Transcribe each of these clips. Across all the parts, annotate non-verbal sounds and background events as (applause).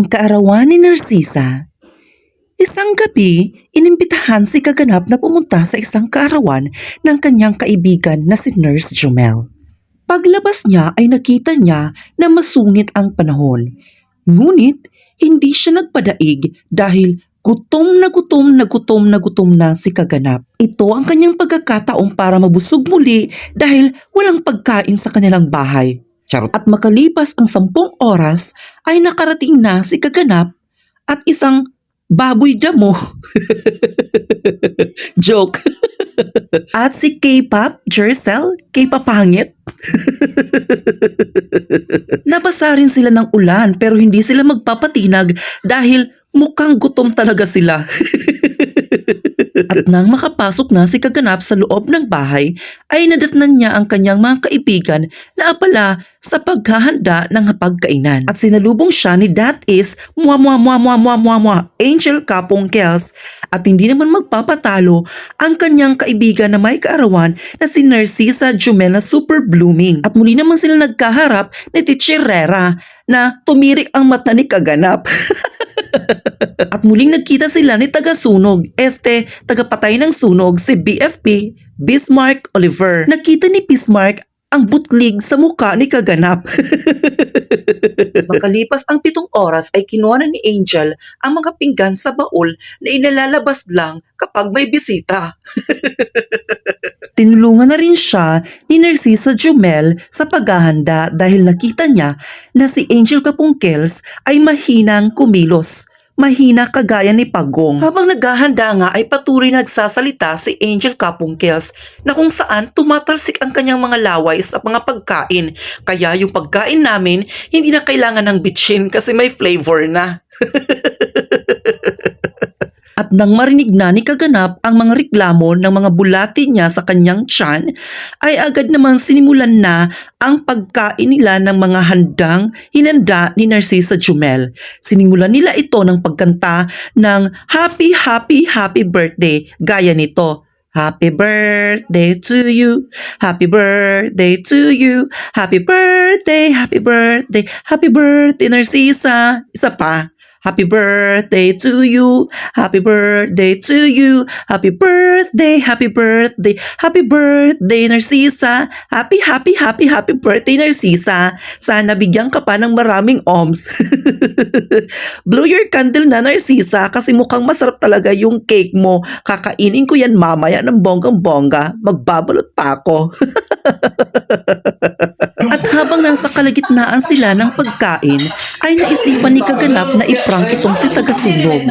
Ang kaarawan ni Narcisa. Isang gabi, inimbitahan si Kaganap na pumunta sa isang kaarawan ng kanyang kaibigan na si Nurse Jumel. Paglabas niya ay nakita niya na masungit ang panahon. Ngunit, hindi siya nagpadaig dahil gutom na gutom na gutom na gutom na si Kaganap. Ito ang kanyang pagkakataong para mabusog muli dahil walang pagkain sa kanilang bahay. Charot. At makalipas ang sampung oras ay nakarating na si Kaganap at isang baboy damo. (laughs) Joke. (laughs) at si K-pop, Jercel, K-pop pangit. (laughs) Nabasa rin sila ng ulan pero hindi sila magpapatinag dahil mukhang gutom talaga sila. At nang makapasok na si Kaganap sa loob ng bahay, ay nadatnan niya ang kanyang mga kaibigan na apala sa paghahanda ng hapagkainan. At sinalubong siya ni That is mwa mwa mwa mwa mwa mwa mwa Angel Kapong Kels at hindi naman magpapatalo ang kanyang kaibigan na may kaarawan na si Narcisa Jumela Super Blooming. At muli naman sila nagkaharap ni Tichirera na tumirik ang mata ni Kaganap. (laughs) (laughs) At muling nagkita sila ni taga-sunog, este, tagapatay ng sunog, si BFP, Bismarck Oliver. Nakita ni Bismarck ang butlig sa muka ni Kaganap. (laughs) Makalipas ang pitong oras ay kinuha na ni Angel ang mga pinggan sa baul na inalalabas lang kapag may bisita. (laughs) Tinulungan na rin siya ni Narcisa Jumel sa paghahanda dahil nakita niya na si Angel Kapungkels ay mahinang kumilos. Mahina kagaya ni Pagong. Habang naghahanda nga ay patuloy nagsasalita si Angel Kapungkels na kung saan tumatalsik ang kanyang mga laway sa mga pagkain. Kaya yung pagkain namin hindi na kailangan ng bitchin kasi may flavor na. (laughs) At nang marinig na ni Kaganap ang mga reklamo ng mga bulati niya sa kanyang tiyan, ay agad naman sinimulan na ang pagkain nila ng mga handang hinanda ni Narcisa Jumel. Sinimulan nila ito ng pagkanta ng Happy Happy Happy Birthday gaya nito. Happy birthday to you. Happy birthday to you. Happy birthday, happy birthday, happy birthday Narcisa. Isa pa. Happy birthday to you. Happy birthday to you. Happy birthday, happy birthday, happy birthday Narcisa. Happy, happy, happy, happy birthday Narcisa. Sana bigyan ka pa ng maraming ohms. (laughs) Blow your candle na Narcisa kasi mukhang masarap talaga yung cake mo. Kakainin ko yan mamaya ng bonggang-bongga. Magbabalot pa ako. (laughs) At habang nasa kalagitnaan sila ng pagkain, ay naisipan ni Kaganap na iprank itong si Tagasunog.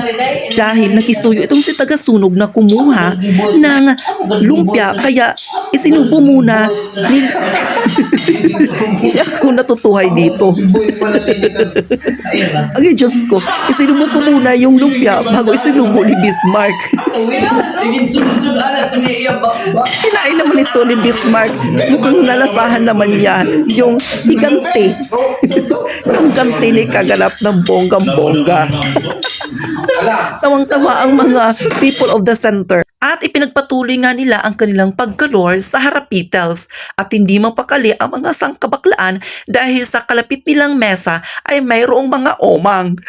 Dahil nakisuyo itong si Tagasunog na kumuha ng lumpia, kaya isinubo muna ni... Hindi ako natutuhay dito. (laughs) Ay, Diyos ko. Isinubo ko muna yung lumpia bago isinubo ni Bismarck. Kinain naman ito ni Bismarck. Mukhang nalasahan naman niya yung higante. (laughs) yung gante ni kaganap ng bonggang-bongga. Tawang-tawa ang mga people of the center. At ipinagpatuloy nga nila ang kanilang paggalor sa harapitels at hindi mapakali ang mga sangkabaklaan dahil sa kalapit nilang mesa ay mayroong mga omang.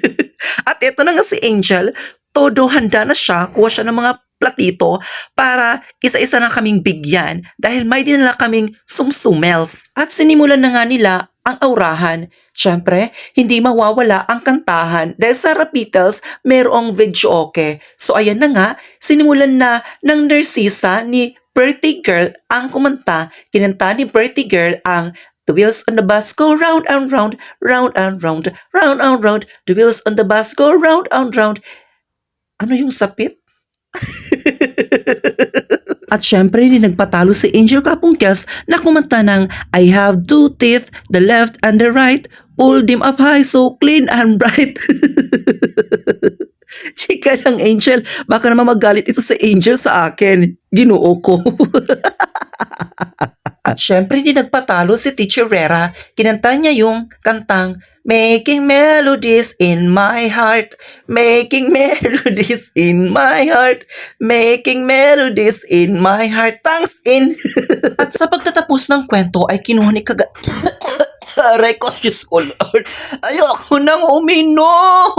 (laughs) at ito na nga si Angel, todo handa na siya, kuha siya ng mga platito para isa-isa na kaming bigyan dahil may dinala kaming sumsumels. At sinimulan na nga nila ang aurahan. Siyempre, hindi mawawala ang kantahan dahil sa Rapitels merong videoke. So ayan na nga, sinimulan na ng Narcisa ni Birthday Girl ang kumanta. Kinanta ni Birthday Girl ang The wheels on the bus go round and round, round and round, round and round. The wheels on the bus go round and round. Ano yung sapit? (laughs) At syempre, hindi nagpatalo si Angel Kapungkels na kumanta ng I have two teeth, the left and the right. Pull them up high so clean and bright. (laughs) Chika lang, Angel. Baka naman magalit ito si Angel sa akin. Ginoo ko. (laughs) At syempre, hindi nagpatalo si Teacher Rera. Kinanta niya yung kantang Making melodies in my heart, making (laughs) melodies in my heart, making melodies in my heart. Thanks in. (laughs) At sa pagtatapos ng kwento ay kinuha ni Kaga... (coughs) Aray ko, Diyos ko, Lord. Ayoko nang uminom.